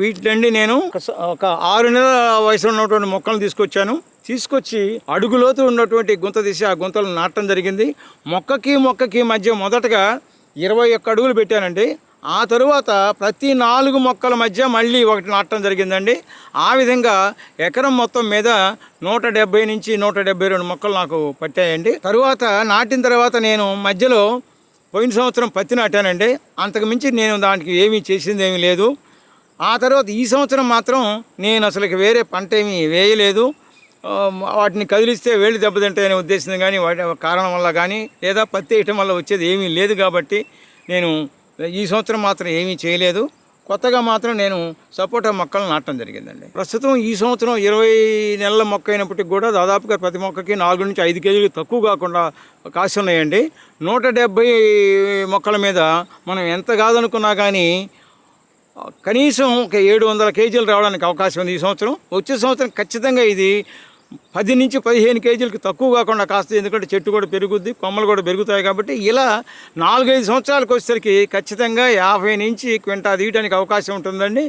వీటినండి నేను ఒక ఆరు నెలల వయసులో ఉన్నటువంటి మొక్కలను తీసుకొచ్చాను. తీసుకొచ్చి అడుగులోతు ఉన్నటువంటి గుంత తీసి ఆ గుంతలు నాటడం జరిగింది. మొక్కకి మొక్కకి మధ్య మొదటగా ఇరవై ఒక్క అడుగులు పెట్టానండి. ఆ తరువాత ప్రతి నాలుగు మొక్కల మధ్య మళ్ళీ ఒకటి నాటడం జరిగిందండి. ఆ విధంగా ఎకరం మొత్తం మీద నూట డెబ్బై నుంచి నూట డెబ్బై రెండు మొక్కలు నాకు పట్టాయండి. తరువాత నాటిన తర్వాత నేను మధ్యలో పోయిన సంవత్సరం పత్తి నాటానండి. అంతకు మించి నేను దానికి ఏమీ చేసింది ఏమీ లేదు. ఆ తర్వాత ఈ సంవత్సరం మాత్రం నేను అసలు వేరే పంట ఏమీ వేయలేదు. వాటిని కదిలిస్తే వేళ్ళు దెబ్బతింటాయనే ఉద్దేశం కానీ వాటి కారణం వల్ల కానీ లేదా పత్తి వేయటం వల్ల వచ్చేది ఏమీ లేదు కాబట్టి నేను ఈ సంవత్సరం మాత్రం ఏమీ చేయలేదు. కొత్తగా మాత్రం నేను సపోటా మొక్కలు నాటడం జరిగిందండి. ప్రస్తుతం ఈ సంవత్సరం ఇరవై నెలల మొక్క అయినప్పటికీ కూడా దాదాపుగా ప్రతి మొక్కకి నాలుగు నుంచి ఐదు కేజీలు తక్కువ కాకుండా కాసి ఉన్నాయండి. నూట డెబ్బై మొక్కల మీద మనం ఎంత కాదనుకున్నా కానీ కనీసం ఒక ఏడు వందల కేజీలు రావడానికి అవకాశం ఉంది ఈ సంవత్సరం. వచ్చే సంవత్సరం ఖచ్చితంగా ఇది పది నుంచి పదిహేను కేజీలకు తక్కువ కాకుండా కాస్త ఎందుకంటే చెట్టు కూడా పెరుగుద్ది కొమ్మలు కూడా పెరుగుతాయి కాబట్టి ఇలా నాలుగైదు సంవత్సరాలకు వచ్చేసరికి ఖచ్చితంగా యాభై నుంచి క్వింటా తీయడానికి అవకాశం ఉంటుందండి.